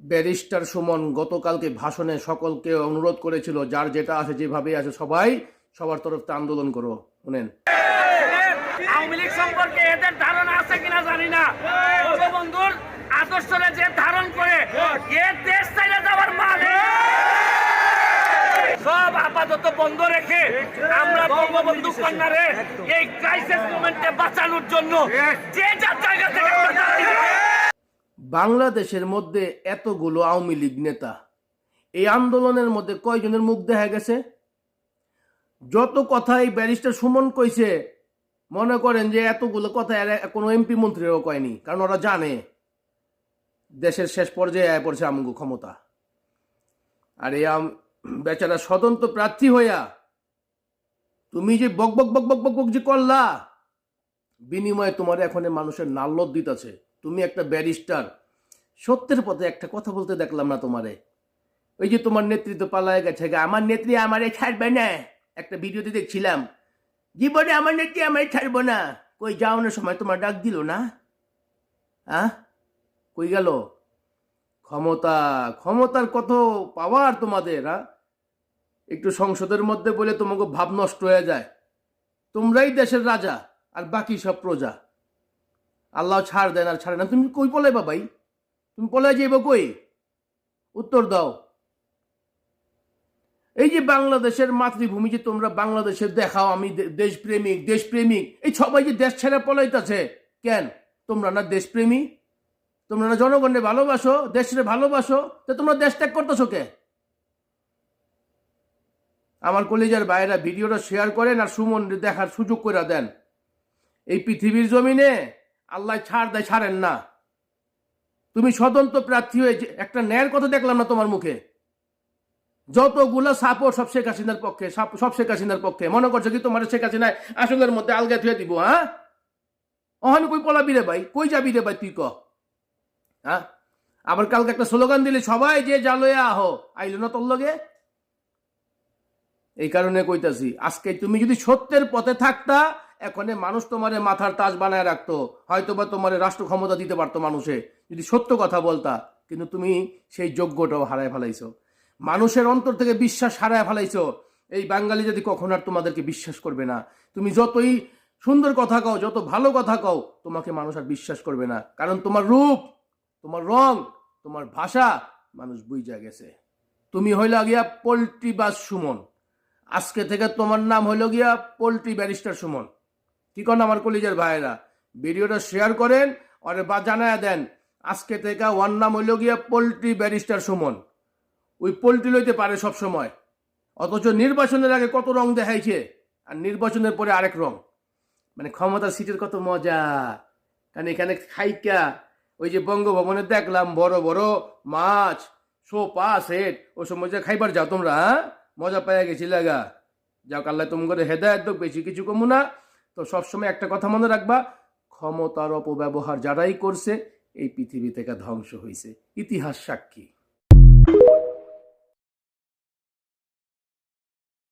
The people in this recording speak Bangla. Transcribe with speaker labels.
Speaker 1: ব্যারিস্টার সুমন গতকালকে ভাষণে সকলকে অনুরোধ করেছিল, যার যেটা আছে যেভাবে আছে, সবাই সবার তরফ আন্দোলন করো। শুনেন।
Speaker 2: সম্পর্কে এদের ধারণা আছে কিনা জানি না। বন্ধুর যে ধারণ করে, এ দেশ চাইলে যাওয়ার মানে। সব আপাতত বন্ধ রেখে আমরা বঙ্গবন্ধু কন্যারে এই ক্রাইসিস মোমেন্টে বাঁচানোর জন্য যে যার জায়গা থেকে।
Speaker 1: বাংলাদেশের মধ্যে এতগুলো আওয়ামী লীগ নেতা, এই আন্দোলনের মধ্যে কয়জনের মুখ দেখা গেছে? যত কথা এই ব্যারিস্টার সুমন কইছে, মনে করেন যে এতগুলো কথা কোনো এমপি মন্ত্রীরাও কয়নি, কারণ ওরা জানে দেশের শেষ পর্যায়ে পড়ছে আমগো ক্ষমতা। আর এই বেচারা স্বতন্ত্র প্রার্থী হইয়া তুমি যে বক বক বক বক বক বক যে করলা, বিনিময়ে তোমার এখন মানুষের নাল্লত দিতেছে। তুমি একটা ব্যারিস্টার সত্যের পথে একটা কথা বলতে দেখলাম না তোমারে। ওই যে তোমার নেতৃত্ব পালায় গেছে আমার নেত্রী আমারে ছাড়বে না। একটা ভিডিওতে দেখছিলাম। জীবনে আমার নেত্রী আমারে ছাড়বো না। কই যাওয়ানোর সময় তোমার ডাক দিল না? আহ? কই গেল? ক্ষমতা, ক্ষমতার কত পাওয়ার তোমাদের হ্যাঁ একটু সংসদের মধ্যে বলে তোমাকে ভাব নষ্ট হয়ে যায়। তোমরাই দেশের রাজা আর বাকি সব প্রজা। আল্লাহ ছাড় দেন আর ছাড়ে না। তুমি কই বলে বাবাই? তুমি পলাই যাইব কই? উত্তর দাও। এই যে বাংলাদেশের মাতৃভূমি যে তোমরা বাংলাদেশে দেখাও, আমি দেশপ্রেমিক দেশপ্রেমিক, এই সবাই যে দেশ ছেড়ে পলাইতেছে, কেন? তোমরা না দেশপ্রেমী তোমরা না জনগণে ভালোবাসো দেশরে ভালোবাসো, তো তোমরা দেশ ত্যাগ করতেছো কে? আমার কলেজের বাইরা ভিডিওটা শেয়ার করেন আর সুমন দেখার সুযোগ করে দেন। এই পৃথিবীর জমিনে আল্লাহ ছাড় দেয়, ছাড়েন না। তুমি স্বতন্ত্র প্রার্থী হয়ে একটা ন্যায়ের কথা দেখলাম না তোমার মুখে? যতগুলো সাপোর্ট সব শেখ হাসিনার পক্ষে, সব শেখ হাসিনার পক্ষে। মনে করছ কি তোমার শেখ হাসিনায় আসলের মধ্যে আলগা থুয়ে দিব হ্যাঁ? ওখানে কই পলাবি রে ভাই? কই যাবি রে ভাই তুই ক? হ্যাঁ? আবার কালকে একটা স্লোগান দিলে, সবাই যে জালয়া আহো। আইলো না তোর লগে? এই কারণে কইতাছি, আজকে তুমি যদি সত্যের পথে থাকতা এখনে মানুষ তোমারে মাথার তাজ বানায় রাখতো হয়তো বা তোমারে রাষ্ট্র ক্ষমতা দিতে পারতো মানুষে। যদি সত্য কথা বলতা, কিন্তু তুমি সেই যোগ্যটাও হারায় ফেলাইছো। মানুষের অন্তর থেকে বিশ্বাস হারায় ফেলাইছো। এই বাঙালি যদি কখন আর তোমাদেরকে বিশ্বাস করবে না, তুমি যতই সুন্দর কথা কও, যত ভালো কথা কও, তোমাকে মানুষ আর বিশ্বাস করবে না। কারণ তোমার রূপ, তোমার রং, তোমার ভাষা মানুষ বুঝা গেছে। তুমি হইলা গিয়া পোল্ট্রি বাস সুমন। আজকে থেকে তোমার নাম হইল গিয়া পোল্ট্রি ব্যারিস্টার সুমন। কি করেন আমার কলিজের ভাইয়েরা? ভিডিওটা শেয়ার করেন আর বা জানায় দেন, আজকে থেকে ওয়ার নাম হইল গিয়া পোলট্রি ব্যারিস্টার সুমন। ওই পোলট্রি লইতে পারে সব সময়। অথচ নির্বাচনের আগে কত রং দেখাইছে, আর নির্বাচনের পরে আরেক রং। মানে ক্ষমতা সিটের কত মজা। কারণ এখানে খাইকা, ওই যে বঙ্গভবনে দেখলাম বড় বড় মাছ, সোপা, সেট ও সময় যে খাইবার যাও তোমরা হ্যাঁ? মজা পাইয়া গেছি লাগা যাও কাল্লা তুমি করে হেদায়ত বেশি কিছু কমু না। তো সবসময় একটা কথা মনে রাখবা, ক্ষমতার অপব্যবহার যারাই করছে, এই পৃথিবী থেকে ধ্বংস হয়েছে ইতিহাস সাক্ষী।